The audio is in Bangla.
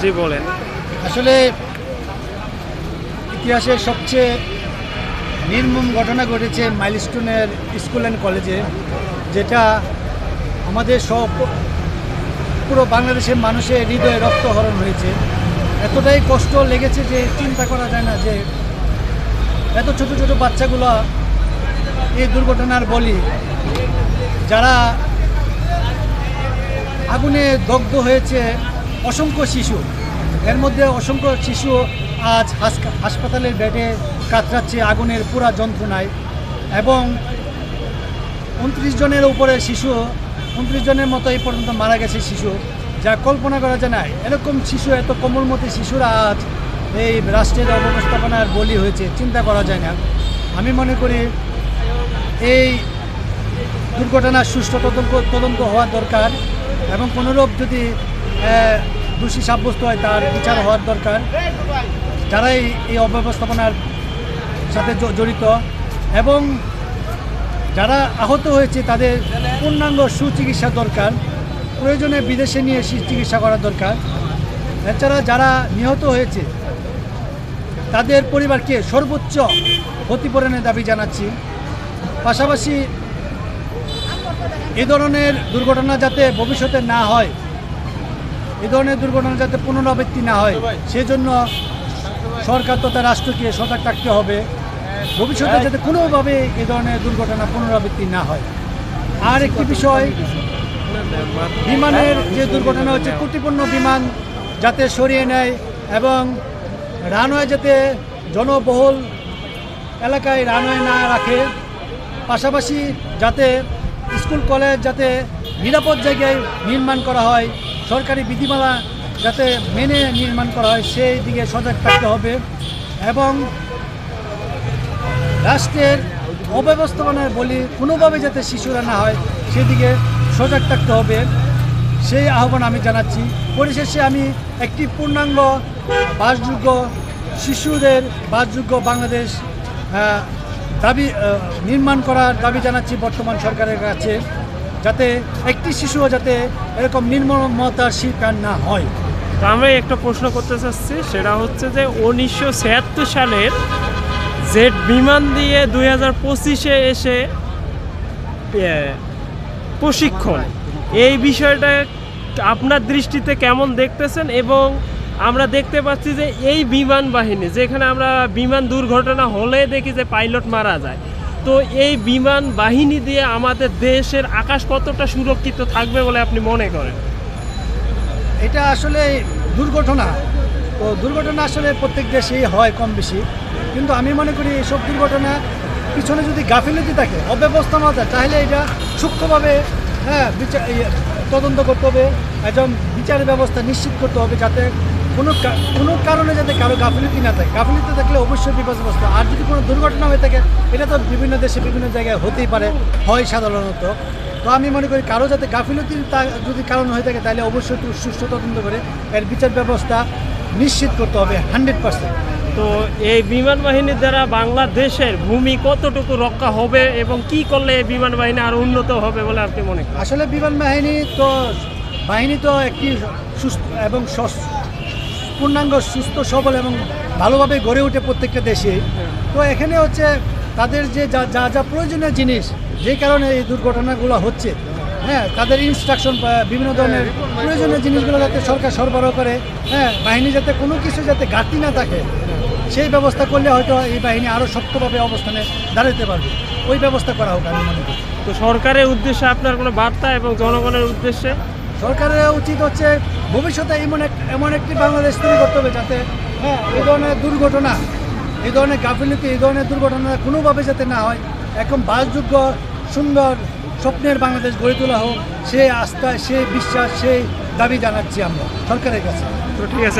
জি বলেন। আসলে ইতিহাসের সবচেয়ে নির্মম ঘটনা ঘটেছে মাইলস্টোনের স্কুল অ্যান্ড কলেজে যেটা আমাদের সব পুরো বাংলাদেশের মানুষের হৃদয়ে রক্তহরণ হয়েছে। এতটাই কষ্ট লেগেছে যে চিন্তা করা যায় না যে এত ছোট ছোট বাচ্চাগুলো এই দুর্ঘটনার বলি যারা আগুনে দগ্ধ হয়েছে অসংখ্য শিশু। এর মধ্যে অসংখ্য শিশু আজ হাসপাতালের বেডে কাতরাচ্ছে আগুনের পুরা যন্ত্রণায় এবং উনত্রিশ জনের উপরে শিশু, উনত্রিশ জনের মতো এই পর্যন্ত মারা গেছে শিশু, যা কল্পনা করা যায় না। এরকম শিশু, এত কোমলমতি শিশুরা আজ এই রাষ্ট্রের অব্যবস্থাপনার বলি হয়েছে, চিন্তা করা যায় না। আমি মনে করি এই দুর্ঘটনার সুষ্ঠু তদন্ত তদন্ত হওয়া দরকার। এবং কোনোরূপ যদি দোষী সাব্যস্ত হয় তার বিচার হওয়ার দরকার। যারাই এই অব্যবস্থাপনার সাথে জড়িত এবং যারা আহত হয়েছে তাদের পূর্ণাঙ্গ সুচিকিৎসা দরকার, প্রয়োজনে বিদেশে নিয়ে চিকিৎসা করা দরকার। এছাড়া যারা নিহত হয়েছে, তাদের পরিবারকে সর্বোচ্চ ক্ষতিপূরণের দাবি জানাচ্ছি। পাশাপাশি এ ধরনের দুর্ঘটনা যাতে ভবিষ্যতে না হয়, এ ধরনের দুর্ঘটনা যাতে পুনরাবৃত্তি না হয়, সেজন্য সরকার তথা রাষ্ট্রকে সজাগ থাকতে হবে। ভবিষ্যতে যাতে কোনোভাবে এ ধরনের দুর্ঘটনা পুনরাবৃত্তি না হয়। আর একটি বিষয়, বিমানের যে দুর্ঘটনা হচ্ছে, ত্রুটিপূর্ণ বিমান যাতে সরিয়ে নেয় এবং রানওয়ে যাতে জনবহুল এলাকায় রানওয়ে না রাখে, পাশাপাশি যাতে স্কুল, কলেজ যাতে নিরাপদ জায়গায় নির্মাণ করা হয়, সরকারি বিধিমালা যাতে মেনে নির্মাণ করা হয়, সেই দিকে সজাগ থাকতে হবে এবং রাষ্ট্রের অব্যবস্থাপনার বলি কোনোভাবে যাতে শিশুরা না হয়, সেদিকে সজাগ থাকতে হবে। সেই আহ্বান আমি জানাচ্ছি। পরিশেষে আমি একটি পূর্ণাঙ্গ, বাসযোগ্য, শিশুদের বাসযোগ্য বাংলাদেশ দাবি নির্মাণ করার দাবি জানাচ্ছি বর্তমান সরকারের কাছে, যাতে একটি শিশুও যাতে এরকম নির্মমতার শিকার না হয়। তো আমরা একটা প্রশ্ন করতে চাচ্ছি, সেটা হচ্ছে যে উনিশশো ছিয়াত্তর সালের জেট বিমান দিয়ে দুই হাজার পঁচিশে এসে প্রশিক্ষণ। এই বিষয়টা আপনার দৃষ্টিতে কেমন দেখতেছেন এবং আমরা দেখতে পাচ্ছি যে এই বিমান বাহিনী যেখানে আমরা বিমান দুর্ঘটনা হলে দেখি যে পাইলট মারা যায়। তো এই বিমান বাহিনী দিয়ে আমাদের দেশের আকাশ কতটা সুরক্ষিত থাকবে বলে আপনি মনে করেন? এটা আসলে দুর্ঘটনা। তো দুর্ঘটনা আসলে প্রত্যেক দেশেই হয় কম বেশি। কিন্তু আমি মনে করি এইসব দুর্ঘটনা পিছনে যদি গাফিলতি থাকে অব্যবস্থা না অব্যবস্থাপনা তাহলে এটা সূক্ষ্মভাবে হ্যাঁ বিচার ইয়ে, তদন্ত করতে হবে। একজন বিচার ব্যবস্থা নিশ্চিত করতে হবে যাতে কোনো কোনো কারণে যাতে কারও গাফিলতি না থাকে। গাফিলতি থাকলে অবশ্যই বিপদগ্রস্ত আর যদি কোনো দুর্ঘটনা হয়ে থাকে এটা তো বিভিন্ন দেশে বিভিন্ন জায়গায় হতেই পারে হয় সাধারণত। তো আমি মনে করি কারও যাতে গাফিলতি তা যদি কারণ হয়ে থাকে তাহলে অবশ্যই একটু সুষ্ঠু তদন্ত করে এর বিচার ব্যবস্থা নিশ্চিত করতে হবে হান্ড্রেড পার্সেন্ট। তো এই বিমান বাহিনীর দ্বারা বাংলাদেশের ভূমি কতটুকু রক্ষা হবে এবং কি করলে এই বিমান বাহিনী আরও উন্নত হবে বলে আপনি মনে করেন? আসলে বিমান বাহিনী তো বাহিনী তো একটি সুস্থ এবং পূর্ণাঙ্গ সুস্থ সবল এবং ভালোভাবে গড়ে ওঠে প্রত্যেকটা দেশে। তো এখানে হচ্ছে তাদের যে যা যা যা প্রয়োজনীয় জিনিস যে কারণে এই দুর্ঘটনাগুলো হচ্ছে হ্যাঁ তাদের ইনস্ট্রাকশন বিভিন্ন ধরনের প্রয়োজনীয় জিনিসগুলো যাতে সরকার সরবরাহ করে হ্যাঁ বাহিনী যাতে কোনো কিছু যাতে ঘাটতি না থাকে সেই ব্যবস্থা করলে হয়তো এই বাহিনী আরও শক্তভাবে অবস্থানে দাঁড়াতে পারবে। ওই ব্যবস্থা করা হোক আমি মনে করি। তো সরকারের উদ্দেশ্যে আপনার কোনো বার্তা এবং জনগণের উদ্দেশ্যে? সরকারের উচিত হচ্ছে ভবিষ্যতে এমন এক এমন একটি বাংলাদেশ তৈরি করতে হবে যাতে হ্যাঁ এই ধরনের দুর্ঘটনা এই ধরনের গাফিলতি এই ধরনের দুর্ঘটনা কোনোভাবে যাতে না হয় একদম বাসযোগ্য, সুন্দর স্বপ্নের বাংলাদেশ গড়ে তোলা হোক, সেই আস্থা, সেই বিশ্বাস, সেই দাবি জানাচ্ছি আমরা সরকারের কাছে। তো ঠিক আছে